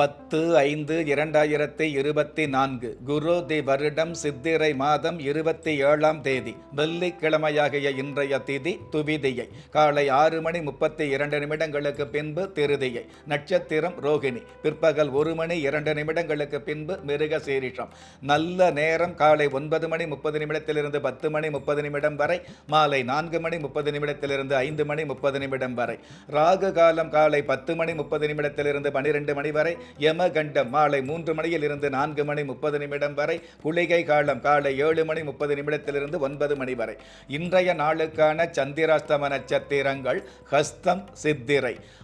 பத்து ஐந்து இரண்டாயிரத்தி இருபத்தி நான்கு குரு தி வருடம் சித்திரை மாதம் இருபத்தி ஏழாம் தேதி வெள்ளிக்கிழமையாகிய இன்றைய திதி துவிதியை காலை ஆறு மணி முப்பத்தி இரண்டு நிமிடங்களுக்கு பின்பு திருதியை நட்சத்திரம் ரோகிணி பிற்பகல் ஒரு மணி இரண்டு நிமிடங்களுக்கு பின்பு மிருக சீரிஷம் நல்ல நேரம் காலை ஒன்பது மணி முப்பது நிமிடத்திலிருந்து பத்து மணி முப்பது நிமிடம் வரை மாலை நான்கு மணி முப்பது நிமிடத்திலிருந்து ஐந்து மணி முப்பது நிமிடம் வரை ராகு காலம் காலை பத்து மணி முப்பது நிமிடத்திலிருந்து பனிரெண்டு மணி வரை யமகண்ட மாலை மூன்று மணியில் இருந்து நான்கு மணி முப்பது நிமிடம் வரை குளிகை காலம் காலை ஏழு மணி முப்பது நிமிடத்திலிருந்து ஒன்பது மணி வரை. இன்றைய நாளுக்கான சந்திராஸ்தம நட்சத்திரங்கள் ஹஸ்தம் சித்திரை.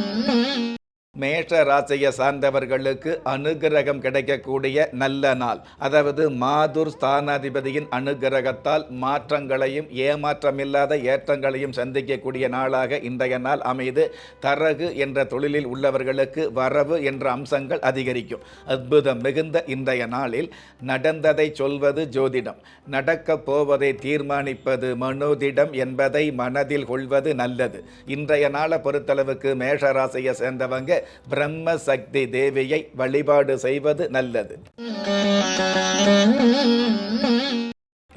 Mm-hmm. மேஷ ராசியை சார்ந்தவர்களுக்கு அனுகிரகம் கிடைக்கக்கூடிய நல்ல நாள். அதாவது மாதுர் ஸ்தானாதிபதியின் அனுகிரகத்தால் மாற்றங்களையும் ஏமாற்றமில்லாத ஏற்றங்களையும் சந்திக்கக்கூடிய நாளாக இன்றைய நாள் அமைது. தரகு என்ற தொழிலில் உள்ளவர்களுக்கு வரவு என்ற அம்சங்கள் அதிகரிக்கும். அற்புதம் மிகுந்த இன்றைய நாளில் நடந்ததை சொல்வது ஜோதிடம். நடக்கப் போவதை தீர்மானிப்பது மனோதிடம் என்பதை மனதில் கொள்வது நல்லது. இன்றைய நாளை பொறுத்தளவுக்கு மேஷராசியை சேர்ந்தவங்க பிரம்ம சக்தி தேவியை வழிபாடு செய்வது நல்லது.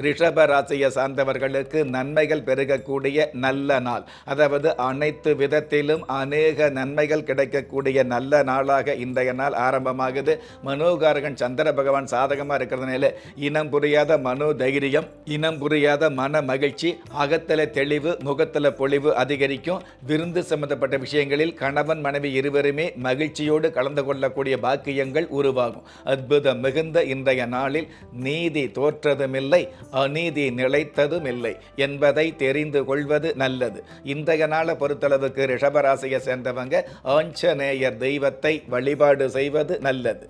ரிஷப ராசியை சார்ந்தவர்களுக்கு நன்மைகள் பெருகக்கூடிய நல்ல நாள். அதாவது அனைத்து விதத்திலும் அநேக நன்மைகள் கிடைக்கக்கூடிய நல்ல நாளாக இன்றைய நாள் ஆரம்பமாகுது. மனோகாரகன் சந்திர பகவான் சாதகமாக இருக்கிறதுனால இனம் புரியாத மனோ தைரியம் இனம் புரியாத மன மகிழ்ச்சி அகத்தில் தெளிவு முகத்தில் பொழிவு அதிகரிக்கும். விருந்து சம்பந்தப்பட்ட விஷயங்களில் கணவன் மனைவி இருவருமே மகிழ்ச்சியோடு கலந்து கொள்ளக்கூடிய பாக்கியங்கள் உருவாகும். அற்புதம் மிகுந்த இன்றைய நாளில் நீதி தோற்றதுமில்லை. அநீதி நிலைத்ததும் இல்லை என்பதை தெரிந்து கொள்வது நல்லது. இன்றைய நாளை பொறுத்தளவுக்கு ரிஷபராசியை சேர்ந்தவங்க ஆஞ்சநேயர் தெய்வத்தை வழிபாடு செய்வது நல்லது.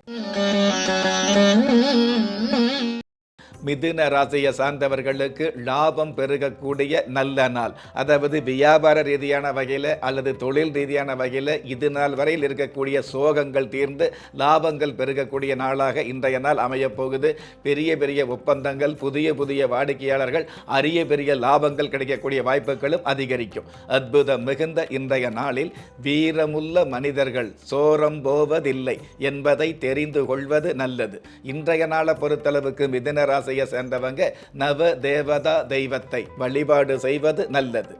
மிதுன ராசியை சார்ந்தவர்களுக்கு லாபம் பெருகக்கூடிய நல்ல நாள். அதாவது வியாபார ரீதியான வகையில் அல்லது தொழில் ரீதியான வகையில் இது நாள் வரையில் இருக்கக்கூடிய சோகங்கள் தீர்ந்து லாபங்கள் பெருகக்கூடிய நாளாக இன்றைய நாள் அமையப்போகுது. பெரிய பெரிய ஒப்பந்தங்கள் புதிய புதிய வாடிக்கையாளர்கள் அரிய பெரிய லாபங்கள் கிடைக்கக்கூடிய வாய்ப்புகளும் அதிகரிக்கும். அற்புதம் மிகுந்த இன்றைய நாளில் வீரமுள்ள மனிதர்கள் சோரம் போவதில்லை என்பதை தெரிந்து கொள்வது நல்லது. இன்றைய நாளை பொறுத்தளவுக்கு மிதுன ராசியை சேர்ந்தவங்க நவ தேவதா தெய்வத்தை வழிபாடு செய்வது நல்லது.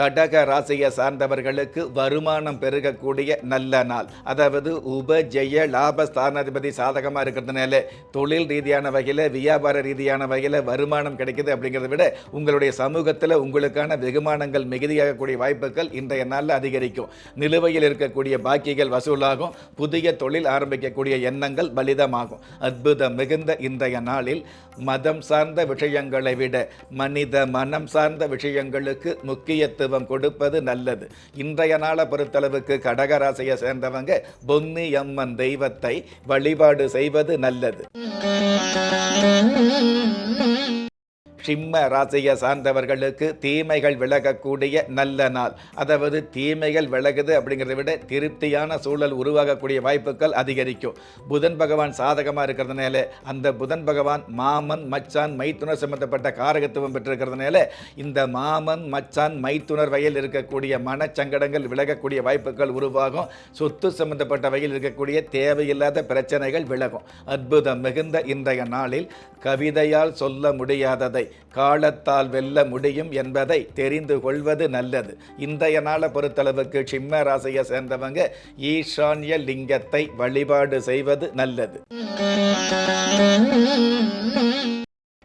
கடக ராசியை சார்ந்தவர்களுக்கு வருமானம் பெருகக்கூடிய நல்ல நாள். அதாவது உபஜெய லாபஸ்தானாதிபதி சாதகமாக இருக்கிறதுனால தொழில் ரீதியான வகையில் வியாபார ரீதியான வகையில் வருமானம் கிடைக்கிது அப்படிங்கிறத விட உங்களுடைய சமூகத்தில் உங்களுக்கான வெகுமானங்கள் மிகுதியாகக்கூடிய வாய்ப்புகள் இன்றைய நாளில் அதிகரிக்கும். நிலுவையில் இருக்கக்கூடிய பாக்கிகள் வசூலாகும். புதிய தொழில் ஆரம்பிக்கக்கூடிய எண்ணங்கள் பலிதமாகும். அற்புதம் மிகுந்த இன்றைய நாளில் மதம் சார்ந்த விஷயங்களை விட மனித மனம் சார்ந்த விஷயங்களுக்கு முக்கியத்துவம் கொடுப்பது நல்லது. இன்றைய நாளை பொறுத்தளவுக்கு கடகராசியை சேர்ந்தவங்க பொன்னி அம்மன் தெய்வத்தை வழிபாடு செய்வது நல்லது. சிம்ம ராசியை சார்ந்தவர்களுக்கு தீமைகள் விலகக்கூடிய நல்ல நாள். அதாவது தீமைகள் விலகுது அப்படிங்கிறத விட திருப்தியான சூழல் உருவாகக்கூடிய வாய்ப்புகள் அதிகரிக்கும். புதன் பகவான் சாதகமாக இருக்கிறதுனால அந்த புதன் பகவான் மாமன் மச்சான் மைத்துனர் சம்பந்தப்பட்ட காரகத்துவம் பெற்றிருக்கிறதுனால இந்த மாமன் மச்சான் மைத்துனர் வகையில் இருக்கக்கூடிய மனச்சங்கடங்கள் விலகக்கூடிய வாய்ப்புகள் உருவாகும். சொத்து சம்பந்தப்பட்ட வகையில் இருக்கக்கூடிய தேவையில்லாத பிரச்சனைகள் விலகும். அற்புதம் மிகுந்த இன்றைய நாளில் கவிதையால் சொல்ல முடியாததை காலத்தால் வெல்ல முடியும் என்பதை தெரிந்து கொள்வது நல்லது. இன்றைய நாளை பொறுத்தளவுக்கு சிம்ம ராசியை சேர்ந்தவங்க ஈசான்ய லிங்கத்தை வழிபாடு செய்வது நல்லது.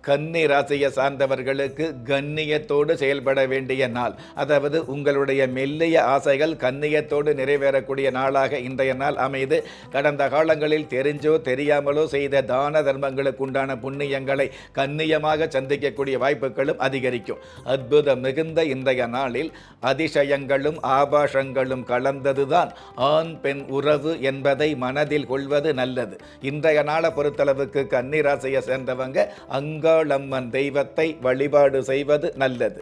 கன்னி ராசியை சார்ந்தவர்களுக்கு கண்ணியத்தோடு செயல்பட வேண்டிய நாள். அதாவது உங்களுடைய மெல்லிய ஆசைகள் கண்ணியத்தோடு நிறைவேறக்கூடிய நாளாக இன்றைய நாள் அமைது. கடந்த காலங்களில் தெரிஞ்சோ தெரியாமலோ செய்த தான தர்மங்களுக்கு உண்டான புண்ணியங்களை கண்ணியமாக சந்திக்கக்கூடிய வாய்ப்புகளும் அதிகரிக்கும். அற்புதம் மிகுந்த இன்றைய நாளில் அதிசயங்களும் ஆபாஷங்களும் கலந்ததுதான் ஆண் பெண் உறவு என்பதை மனதில் கொள்வது நல்லது. இன்றைய நாளை பொறுத்தளவுக்கு கன்னி ராசியை சேர்ந்தவங்க அங்க அங்காளம்மன் தெய்வத்தை வழிபாடு செய்வது நல்லது.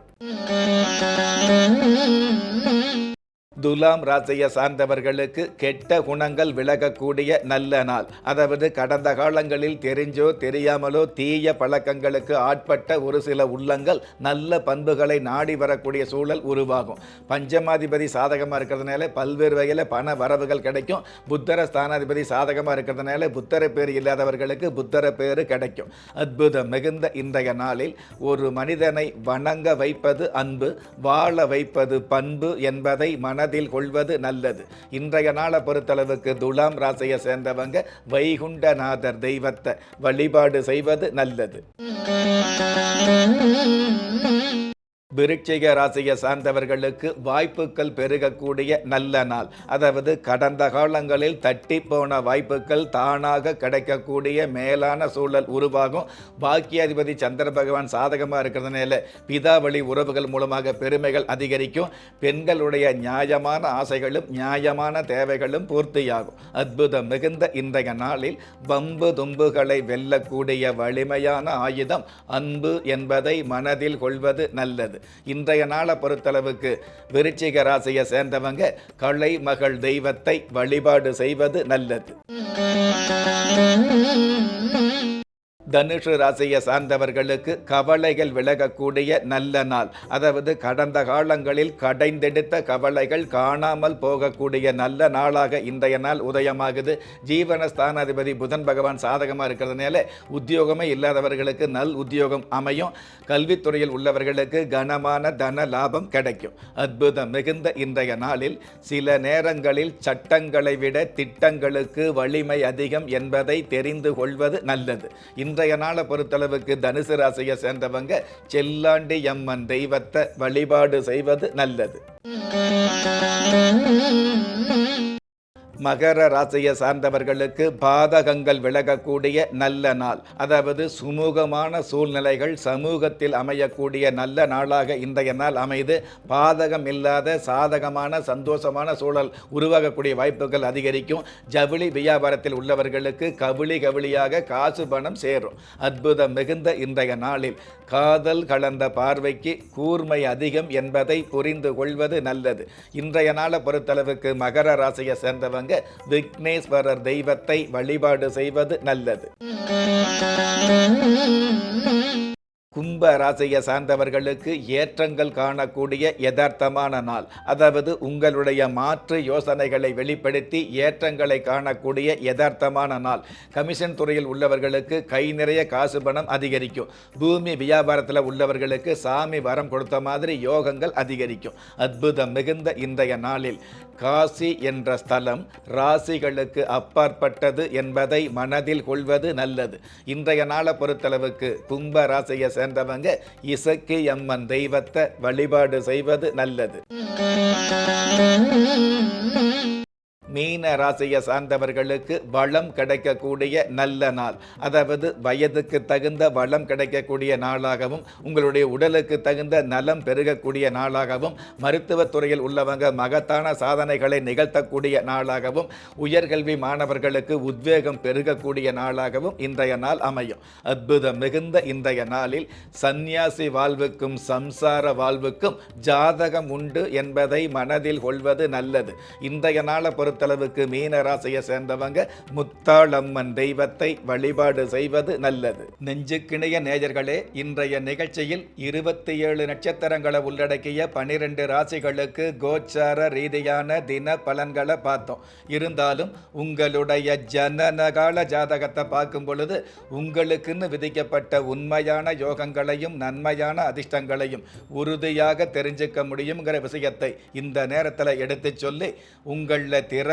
துலாம் ராசியை சார்ந்தவர்களுக்கு கெட்ட குணங்கள் விலகக்கூடிய நல்ல நாள். அதாவது கடந்த காலங்களில் தெரிஞ்சோ தெரியாமலோ தீய பழக்கங்களுக்கு ஆட்பட்ட ஒரு சில உள்ளங்கள் நல்ல பண்புகளை நாடி வரக்கூடிய சூழல் உருவாகும். பஞ்சமாதிபதி சாதகமாக இருக்கிறதுனால பல்வேறு வகையில் பண வரவுகள் கிடைக்கும். புத்தர ஸ்தானாதிபதி சாதகமாக இருக்கிறதுனால புத்தர பேர் இல்லாதவர்களுக்கு புத்தர பேர் கிடைக்கும். அற்புதம் மிகுந்த இன்றைய நாளில் ஒரு மனிதனை வணங்க வைப்பது அன்பு வாழ வைப்பது பண்பு என்பதை மன மனதில் கொள்வது நல்லது. இன்றைய நாளை பொறுத்தளவுக்கு துலாம் ராசியை சேர்ந்தவங்க வைகுண்டநாதர் தெய்வத்தை வழிபாடு செய்வது நல்லது. விருட்சிக ராசியை சார்ந்தவர்களுக்கு வாய்ப்புகள் பெருகக்கூடிய நல்ல நாள். அதாவது கடந்த காலங்களில் தட்டி போன வாய்ப்புகள் தானாக கிடைக்கக்கூடிய மேலான சூழல் உருவாகும். பாக்கியாதிபதி சந்திர பகவான் சாதகமாக இருக்கிறதுனால பிதாவளி உறவுகள் மூலமாக பெருமைகள் அதிகரிக்கும். பெண்களுடைய நியாயமான ஆசைகளும் நியாயமான தேவைகளும் பூர்த்தியாகும். அற்புதம் மிகுந்த இன்றைய நாளில் பம்பு தும்புகளை வெல்லக்கூடிய வலிமையான ஆயுதம் அன்பு என்பதை மனதில் கொள்வது நல்லது. இன்றைய நாளை பொறுத்தளவுக்கு விருச்சிக ராசியை சேர்ந்தவங்க கலை மகள் தெய்வத்தை வழிபாடு செய்வது நல்லது. தனுஷு ராசியை சார்ந்தவர்களுக்கு கவலைகள் விலகக்கூடிய நல்ல நாள். அதாவது கடந்த காலங்களில் கடைந்தெடுத்த கவலைகள் காணாமல் போகக்கூடிய நல்ல நாளாக இன்றைய நாள் உதயமாகுது. ஜீவன ஸ்தானாதிபதி புதன் பகவான் சாதகமாக இருக்கிறதுனால உத்தியோகமே இல்லாதவர்களுக்கு நல் உத்தியோகம் அமையும். கல்வித்துறையில் உள்ளவர்களுக்கு கனமான தன லாபம் கிடைக்கும். அற்புதம் மிகுந்த இன்றைய நாளில் சில நேரங்களில் சட்டங்களை விட திட்டங்களுக்கு வலிமை அதிகம் என்பதை தெரிந்து கொள்வது நல்லது. இன்றைய நாளை பொறுத்தளவுக்கு தனுசு ராசியை சேர்ந்தவங்க செல்லாண்டி அம்மன் தெய்வத்தை வழிபாடு செய்வது நல்லது. மகர ராசியை சார்ந்தவர்களுக்கு பாதகங்கள் விலகக்கூடிய நல்ல நாள். அதாவது சுமூகமான சூழ்நிலைகள் சமூகத்தில் அமையக்கூடிய நல்ல நாளாக இன்றைய நாள் அமைது. பாதகம் இல்லாத சாதகமான சந்தோஷமான சூழல் உருவாகக்கூடிய வாய்ப்புகள் அதிகரிக்கும். ஜவுளி வியாபாரத்தில் உள்ளவர்களுக்கு கவுளி கவுளியாக காசு பணம் சேரும். அற்புதம் மிகுந்த இன்றைய நாளில் காதல் கலந்த பார்வைக்கு கூர்மை அதிகம் என்பதை புரிந்து கொள்வது நல்லது. இன்றைய நாளை பொறுத்தளவுக்கு மகர ராசியை சேர்ந்தவங்க விக்னேஸ்வரர் தெய்வத்தை வழிபாடு செய்வது நல்லது. கும்ப ராசியை சார்ந்தவர்களுக்கு ஏற்றங்கள் காணக்கூடிய யதார்த்தமான நாள். அதாவது உங்களுடைய மாற்று யோசனைகளை வெளிப்படுத்தி ஏற்றங்களை காணக்கூடிய யதார்த்தமான நாள். கமிஷன் துறையில் உள்ளவர்களுக்கு கை நிறைய காசு பணம் அதிகரிக்கும். பூமி வியாபாரத்தில் உள்ளவர்களுக்கு சாமி வரம் கொடுத்த மாதிரி யோகங்கள் அதிகரிக்கும். அற்புதம் மிகுந்த இன்றைய நாளில். காசி என்ற ஸ்தலம் ராசிகளுக்கு அப்பாற்பட்டது என்பதை மனதில் கொள்வது நல்லது. இன்றைய நாளை பொறுத்தளவுக்கு கும்ப ராசியை சேர்ந்தவங்க இசக்கு அம்மன் தெய்வத்தை வழிபாடு செய்வது நல்லது. மீன ராசியை சார்ந்தவர்களுக்கு வளம் கிடைக்கக்கூடிய நல்ல நாள். அதாவது வயதுக்கு தகுந்த வளம் கிடைக்கக்கூடிய நாளாகவும் உங்களுடைய உடலுக்கு தகுந்த நலம் பெருகக்கூடிய நாளாகவும் மருத்துவத்துறையில் உள்ளவங்க மகத்தான சாதனைகளை நிகழ்த்தக்கூடிய நாளாகவும் உயர்கல்வி மாணவர்களுக்கு உத்வேகம் பெருகக்கூடிய நாளாகவும் இன்றைய நாள் அமையும். அற்புதம் மிகுந்த இன்றைய நாளில் சந்நியாசி வாழ்வுக்கும் சம்சார வாழ்வுக்கும் ஜாதகம் உண்டு என்பதை மனதில் கொள்வது நல்லது. இன்றைய நாளை பொறுத்தளவுக்கு மீன ராசியை சேர்ந்தவங்க முத்தாளம்மன் தெய்வத்தை வழிபாடு செய்வது நல்லது. நெஞ்சுக்கிணைய நேயர்களே இன்றைய நிகழ்ச்சியில் இருபத்தி ஏழு நட்சத்திரங்களை உள்ளடக்கிய பனிரெண்டு ராசிகளுக்கு கோச்சார ரீதியான தின பலன்களை பார்த்தோம். இருந்தாலும் உங்களுடைய ஜனனகால ஜாதகத்தை பார்க்கும் பொழுது உங்களுக்குன்னு விதிக்கப்பட்ட உண்மையான யோகங்களையும் நன்மையான அதிர்ஷ்டங்களையும் உறுதியாக தெரிஞ்சுக்க முடியுங்கிற விஷயத்தை இந்த நேரத்தில் எடுத்து சொல்லி உங்களில்